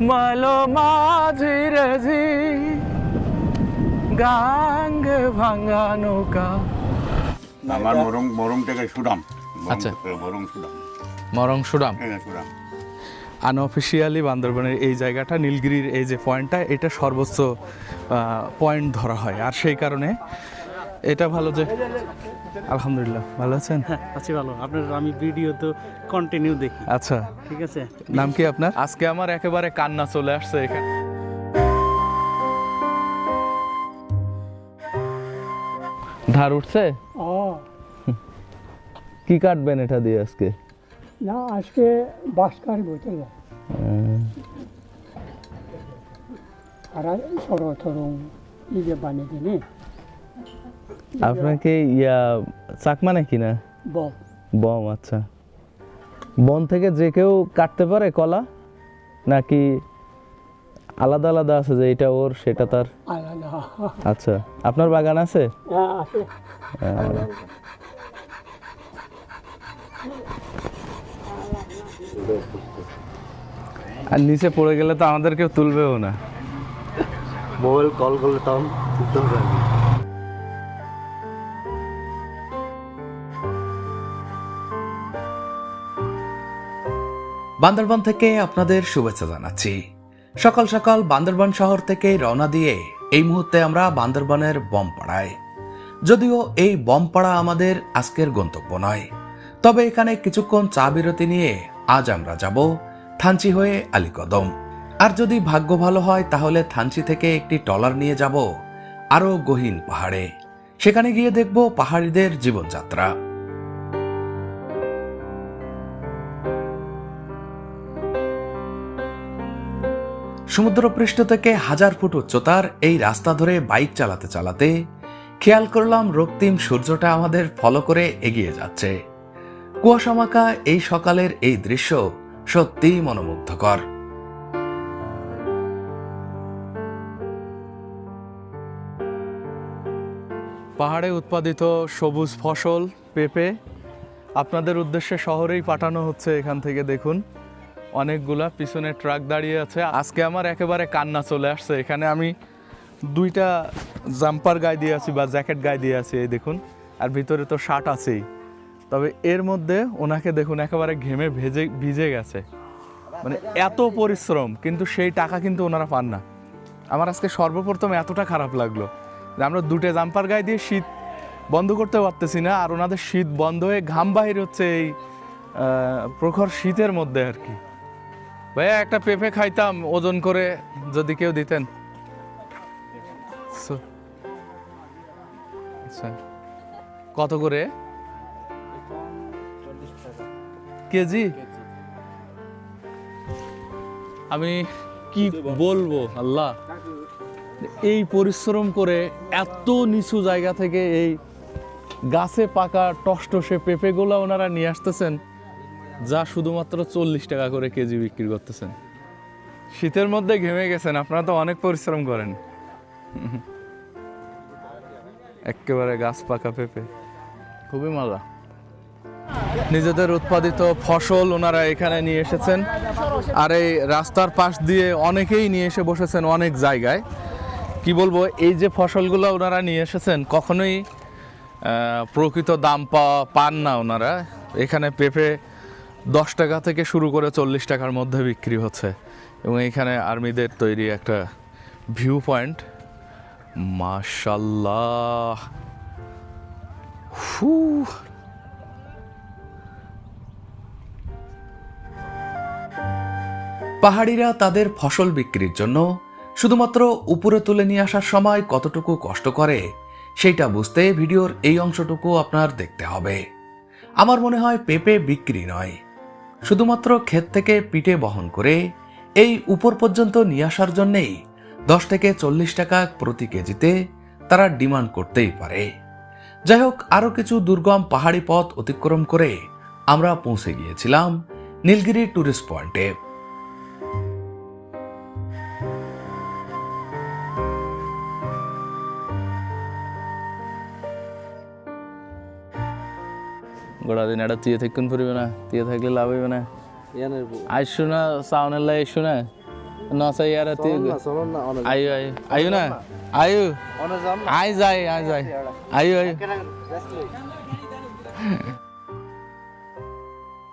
মালো মাঝি রেজি গাঙ্গে ভাঙ্গা নৌকা। আমার মরং মরং থেকে সুরাম আচ্ছা। থেকে মরং সুরাম মরং সুরাম সুরাম আনঅফিসিয়ালি বান্দরবানের এই জায়গাটা নীলগিরির এই যে পয়েন্টটা এটা সর্বোচ্চ পয়েন্ট ধরা হয়। আর সেই কারণে এটা ভালো যে আলহামদুলিল্লাহ ভালো আছেন? হ্যাঁ আছি ভালো। আপনার আমি ভিডিও তো কন্টিনিউ দেখি। আচ্ছা ঠিক আছে? নাম কি আপনার? আজকে আমার একেবারে কান্না চলে আসছে এখানে। ধার উঠছে? ও। কি কাটবেন এটা দিয়ে আজকে? না আজকে বাস বাসকার বোতল আর সর থরং ইয়ে বানিয়ে দিনে। আপনাকে ইয়া চাকমা নাকি না? ব বম আচ্ছা। বন থেকে যে কেউ কাটতে পারে কলা নাকি আলাদা আলাদা আছে যে এটা ওর সেটা তার? আচ্ছা আপনার বাগান আছে? হ্যাঁ আর নিচে পড়ে গেলে তো আমাদের কেউ তুলবেও না। মোবাইল কল করলে তখন তুলতে হবে বান্দরবান থেকে আপনাদের শুভেচ্ছা জানাচ্ছি। সকাল সকাল বান্দরবান শহর থেকে রওনা দিয়ে এই মুহূর্তে আমরা বান্দরবানের বমপাড়ায়। যদিও এই বমপাড়া আমাদের আজকের গন্তব্য নয়, তবে এখানে কিছুক্ষণ চা বিরতি নিয়ে আজ আমরা যাব থানচি হয়ে আলীকদম। আর যদি ভাগ্য ভালো হয়, তাহলে থানচি থেকে একটি টলার নিয়ে যাব আরও গহীন পাহাড়ে। সেখানে গিয়ে দেখব পাহাড়িদের জীবনযাত্রা। সমুদ্রপৃষ্ঠ থেকে হাজার ফুট উচ্চতার এই রাস্তা ধরে বাইক চালাতে চালাতে খেয়াল করলাম রক্তিম সূর্যটা আমাদের ফলো করে এগিয়ে যাচ্ছে। কুয়াশামাখা এই সকালের এই দৃশ্য সত্যিই মনোমুগ্ধকর। পাহাড়ে উৎপাদিত সবুজ ফসল পেঁপে আপনাদের উদ্দেশ্যে শহরেই পাঠানো হচ্ছে এখান থেকে দেখুন। অনেকগুলা, পিছনে ট্রাক দাঁড়িয়ে আছে। আজকে আমার একেবারে কান্না চলে আসছে। এখানে আমি দুইটা জাম্পার গায়ে দিয়ে আছি বা জ্যাকেট গায়ে দিয়ে আছি, এই দেখুন। আর ভিতরে তো শার্ট আছেই। তবে এর মধ্যে ওনাকে দেখুন, একেবারে ঘেমে ভেজে, ভিজে গেছে। মানে এত পরিশ্রম, কিন্তু সেই টাকা কিন্তু ওনারা পান না। আমার আজকে সর্বপ্রথম এতটা খারাপ লাগল যে আমরা দুটো জাম্পার গায়ে দিয়ে শীত বন্ধ করতে পারতেছি না, আর ওনাদের শীত বন্ধ হয়ে ঘাম বাহির হচ্ছে এই প্রখর শীতের মধ্যে আর কি। ভাইয়া, একটা পেঁপে খাইতাম, ওজন করে যদি কেউ দিতেন। আচ্ছা কত করে? কেজি? আমি কি বলব? আল্লাহ, এই পরিশ্রম করে এত নিচু জায়গা থেকে এই গাছে পাকা টসটসে পেঁপেগুলো ওনারা নিয়ে আসতেছেন। যা শুধুমাত্র চল্লিশ টাকা করে কেজি বিক্রি করতেছেন। শীতের মধ্যে ঘেমে গেছেন আপনারা তো অনেক পরিশ্রম করেন। একেবারে গাছ পাকা পেঁপে। খুবই মজা। নিজেদের উৎপাদিত ফসল ওনারা এখানে নিয়ে এসেছেন আর এই রাস্তার পাশ দিয়ে অনেকেই নিয়ে এসে বসেছেন অনেক জায়গায়। কি বলব এই যে ফসলগুলো ওনারা নিয়ে এসেছেন কখনোই প্রকৃত দাম পাওয়া পান না ওনারা। এখানে পেঁপে দশ টাকা থেকে শুরু করে চল্লিশ টাকার মধ্যে বিক্রি হচ্ছে। এবং এখানে আর্মিদের তৈরি একটা ভিউ পয়েন্ট। মাশাল্লাহ। হু পাহাড়িরা তাদের ফসল বিক্রির জন্য শুধুমাত্র উপরে তুলে নিয়ে আসার সময় কতটুকু কষ্ট করে, সেইটা বুঝতে ভিডিওর এই অংশটুকু আপনার দেখতে হবে। আমার মনে হয় পেঁপে বিক্রি নয়। শুধুমাত্র ক্ষেত থেকে পিঠে বহন করে এই উপর পর্যন্ত নিয়ে আসার জন্যেই দশ থেকে চল্লিশ টাকা প্রতি কেজিতে তারা ডিমান্ড করতেই পারে। যাই হোক, আরও কিছু দুর্গম পাহাড়ি পথ অতিক্রম করে আমরা পৌঁছে গিয়েছিলাম নীলগিরি ট্যুরিস্ট পয়েন্টে। গোড়া দিন এটা তুই থাকুন ফুরিবে না তুই থাকলে লাভ হইবে না আইসু না সাউনের লাই আইসু না নসা ইয়ার আয়ু আয়ু আয়ু না আয়ু আই যাই আই যাই আয়ু আয়ু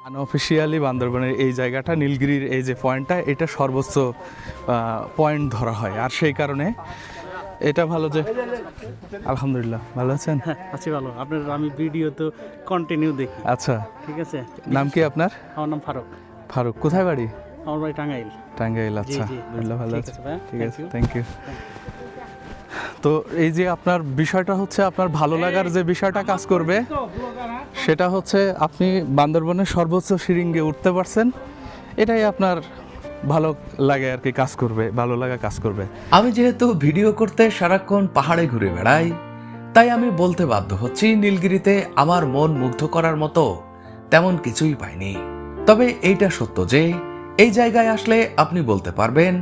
আনঅফিসিয়ালি বান্দরবনের এই জায়গাটা নীলগিরির এই যে পয়েন্টটা এটা সর্বোচ্চ পয়েন্ট ধরা হয়। আর সেই কারণে এটা ভালো যে আলহামদুলিল্লাহ ভালো আছেন? আছি ভালো। আপনার আমি ভিডিও তো কন্টিনিউ দেখি। আচ্ছা ঠিক আছে? নাম কি আপনার? আমার নাম ফারুক। ফারুক কোথায় বাড়ি? আমার বাড়ি টাঙ্গাইল। টাঙ্গাইল আচ্ছা। জি, আল্লাহ ভালো আছে। আছে ঠিক আছে থ্যাংক ইউ তো এই যে আপনার বিষয়টা হচ্ছে আপনার ভালো লাগার যে বিষয়টা কাজ করবে সেটা হচ্ছে আপনি বান্দরবনের সর্বোচ্চ সিরিঙ্গে উঠতে পারছেন। এটাই আপনার ভালো লাগে আর কি কাজ করবে, ভালো লাগা কাজ করবে। আমি যেহেতু ভিডিও করতে সারাক্ষণ পাহাড়ে ঘুরে বেড়াই, তাই আমি বলতে বাধ্য হচ্ছি নীলগিরিতে আমার মন মুগ্ধ করার মতো তেমন কিছুই পাইনি। তবে এইটা সত্য যে, এই জায়গায় আসলে আপনি বলতে পারবেন,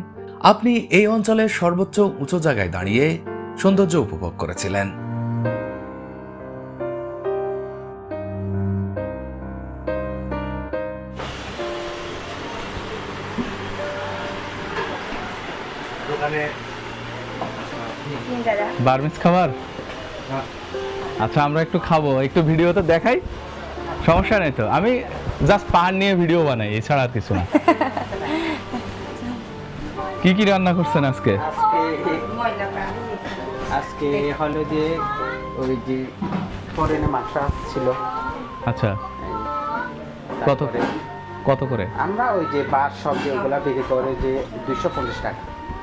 আপনি এই অঞ্চলের সর্বোচ্চ উঁচু জায়গায় দাঁড়িয়ে সৌন্দর্য উপভোগ করেছিলেন। বার্মিস খাবার? আচ্ছা আমরা একটু খাব। একটু ভিডিওতে দেখাই। সমস্যা নেই তো। আমি জাস্ট পাহাড় নিয়ে ভিডিও বানাই এছাড়া আর কিছু না। কি কি রান্না করছেন আজকে? আজকে হলো যে ওই যে ফরেনে ছিল। আচ্ছা। কত কত করে? আমরা ওই যে বাস সবজি ওগুলা বিক্রি করে যে দুইশো পঞ্চাশ টাকা।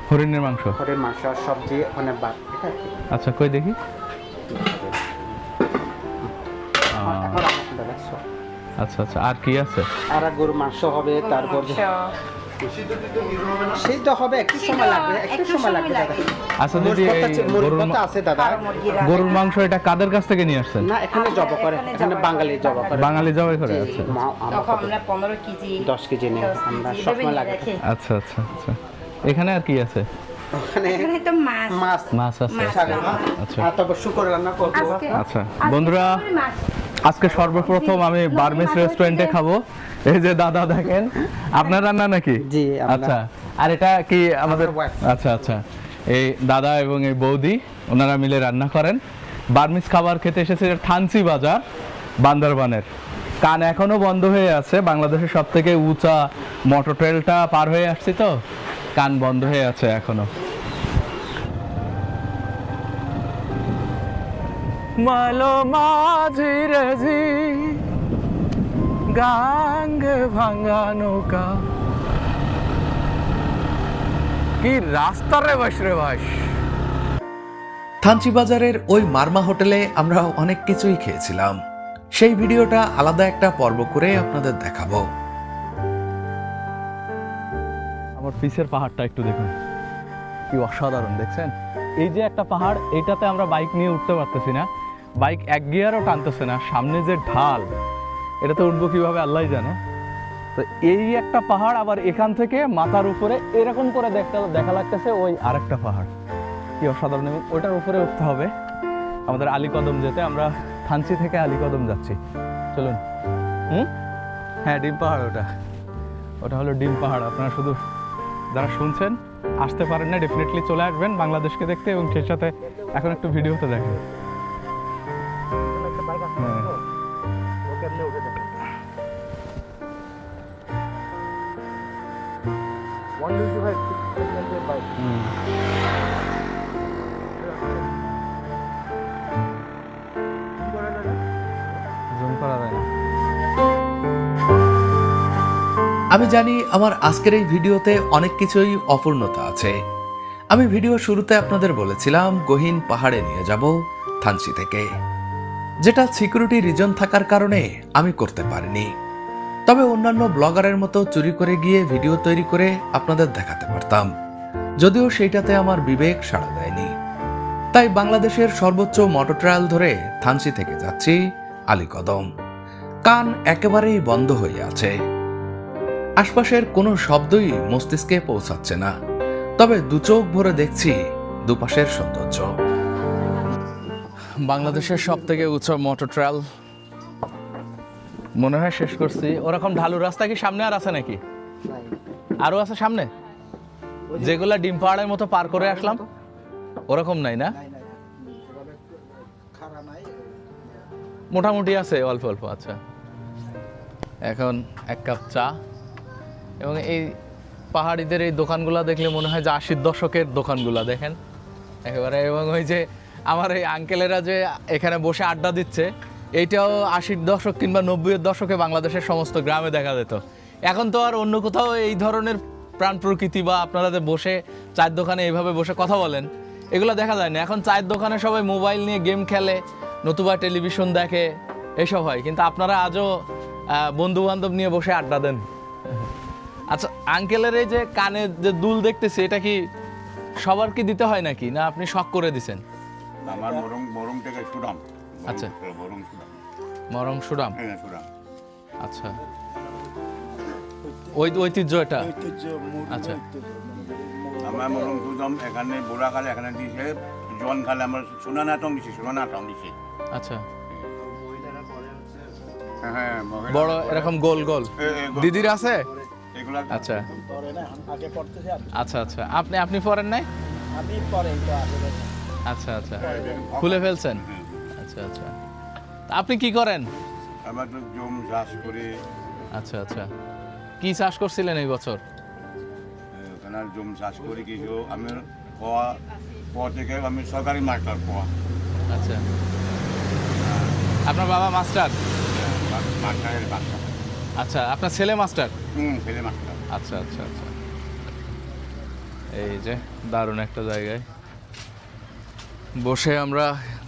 হরিণের মাংস? ফরেন মাংস আর সবজি অনেক বাদ ঠিক আচ্ছা কই দেখি? আচ্ছা আচ্ছা আর কি আছে? আর গরু মাংস হবে তারপর সিদ্ধ হবে একটু সময় লাগবে একটু সময় লাগবে দাদা। আচ্ছা গরুর আছে দাদা? গরুর মাংস এটা কাদের কাছ থেকে নিয়ে আসছেন? না এখানে জব করে এখানে বাঙালি জব করে। বাঙালি জবাই করে আচ্ছা। আমার কেজি আমরা এভাবে লাগে। আচ্ছা আচ্ছা আচ্ছা। এখানে আর কি আছে? আচ্ছা। আচ্ছা। বন্ধুরা আজকে সর্বপ্রথম আমি বার্মিস রেস্টুরেন্টে খাব। এই যে দাদা দেখেন। আপনার রান্না নাকি? জি, আচ্ছা। আর এটা কি আমাদের আচ্ছা আচ্ছা। এই দাদা এবং এই বৌদি ওনারা মিলে রান্না করেন। বার্মিস খাবার খেতে এসেছে থানসি বাজার বান্দরবানের। কান এখনও বন্ধ হয়ে আছে। বাংলাদেশের সব থেকে উঁচা মোটর ট্রেলটা পার হয়ে আসছি তো। কান বন্ধ হয়ে আছে এখনও। মালো মাঝি রেজি গাঙ্গ ভাঙ্গা নৌকা। কি রাস্তা রে বাস রে বাস থানচি বাজারের ওই মারমা হোটেলে আমরা অনেক কিছুই খেয়েছিলাম। সেই ভিডিওটা আলাদা একটা পর্ব করে আপনাদের দেখাবো। পিসের পাহাড়টা একটু দেখুন। কি অসাধারণ দেখছেন? এই যে একটা পাহাড় এটাতে আমরা বাইক নিয়ে উঠতে পারতেছি না। বাইক এক গিয়ারও টানতেছে না সামনে যে ঢাল এটাতে উঠবো কীভাবে আল্লাহ জানে? তো এই একটা পাহাড় আবার এখান থেকে মাথার উপরে এরকম করে দেখতে দেখা লাগতেছে ওই আরেকটা পাহাড়। কি অসাধারণ এবং ওইটার উপরে উঠতে হবে। আমাদের আলীকদম যেতে আমরা থানচি থেকে আলীকদম যাচ্ছি। চলুন। হুম? হ্যাঁ ডিম পাহাড় ওটা। ওটা হলো ডিম পাহাড় আপনারা শুধু যারা শুনছেন, আসতে পারেন না ডেফিনেটলি চলে আসবেন বাংলাদেশকে দেখতে এবং সেই সাথে এখন একটু ভিডিওতে দেখেন। আমি জানি আমার আজকের এই ভিডিওতে অনেক কিছুই অপূর্ণতা আছে। আমি ভিডিও শুরুতে আপনাদের বলেছিলাম, গহীন পাহাড়ে নিয়ে যাব থানসি থেকে। যেটা সিকিউরিটি রিজন থাকার কারণে আমি করতে পারিনি। তবে অন্যান্য ব্লগারের মতো চুরি করে গিয়ে ভিডিও তৈরি করে আপনাদের দেখাতে পারতাম। যদিও সেইটাতে আমার বিবেক সাড়া দেয়নি। তাই বাংলাদেশের সর্বোচ্চ মোটর ট্রায়াল ধরে থানসি থেকে যাচ্ছি আলীকদম। কান একেবারেই বন্ধ হয়ে আছে। আশপাশের কোনো শব্দই মস্তিষ্কে পৌঁছাচ্ছে না। তবে দু চোখ ভরে দেখছি দুপাশের সৌন্দর্য। বাংলাদেশের সব থেকে উচ্চ মোটর ট্রায়াল মনে হয় শেষ করছি। ওরকম ঢালু রাস্তা কি সামনে আর আছে নাকি? আরও আছে সামনে? যেগুলা ডিম পাহাড়ের মতো পার করে আসলাম। ওরকম নাই না? মোটামুটি আছে, অল্প অল্প আচ্ছা। এখন এক কাপ চা। এবং এই পাহাড়িদের এই দোকানগুলো দেখলে মনে হয় যে আশির দশকের দোকানগুলো, দেখেন? একেবারে এবং ওই যে আমার এই আঙ্কেলেরা যে এখানে বসে আড্ডা দিচ্ছে, এইটাও আশির দশক কিংবা নব্বইয়ের দশকে বাংলাদেশের সমস্ত গ্রামে দেখা যেত। এখন তো আর অন্য কোথাও এই ধরনের প্রাণ প্রকৃতি বা আপনারা যে বসে চায়ের দোকানে এইভাবে বসে কথা বলেন, এগুলো দেখা যায় না। এখন চায়ের দোকানে সবাই মোবাইল নিয়ে গেম খেলে, নতুবা টেলিভিশন দেখে, এসব হয়। কিন্তু আপনারা আজও বন্ধু বান্ধব নিয়ে বসে আড্ডা দেন। আচ্ছা আঙ্কেলের এই যে কানে যে দুল দেখতেছি এটা কি সবার কি দিতে হয় নাকি? না আপনি শখ করে দিছেন? আমার মরং মরং থেকে সুরাম আচ্ছা। মরং সুরাম মরং সুরাম হ্যাঁ সুরাম আচ্ছা। ওই ঐতিহ্য এটা? আচ্ছা। আমার মরং সুরাম এখানে বুড়া খালে এখানে দিছে জন খালে আমার সোনা নাটক দিছে সোনা নাটক দিছে। আচ্ছা। হ্যাঁ বড় এরকম গোল গোল। আচ্ছা। আচ্ছা আচ্ছা। আপনি আপনি পড়েন নাই? আমি পরে তো আগে আচ্ছা আচ্ছা। খুলে ফেলছেন? আচ্ছা আচ্ছা। আপনি কি করেন? আমার জম চাষ করে। আচ্ছা আচ্ছা। কি চাষ করছিলেন এই বছর? ওখানে জম চাষ করে কিছু। আমি কোয়া কোয়া থেকে আমি সরকারি মাস্টার কোয়া আচ্ছা। আপনার বাবা মাস্টার? মাস্টারের বাচ্চা। আচ্ছা আপনার ছেলে মাস্টার? হুম ছেলে মাস্টার। আচ্ছা আচ্ছা আচ্ছা। এই যে দারুণ একটা জায়গায়। বসে আমরা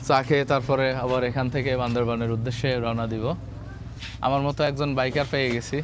চা খেয়ে তারপরে আবার এখান থেকে বান্দরবানের উদ্দেশ্যে রওনা দিব। আমার মতো একজন বাইকার পেয়ে গেছি।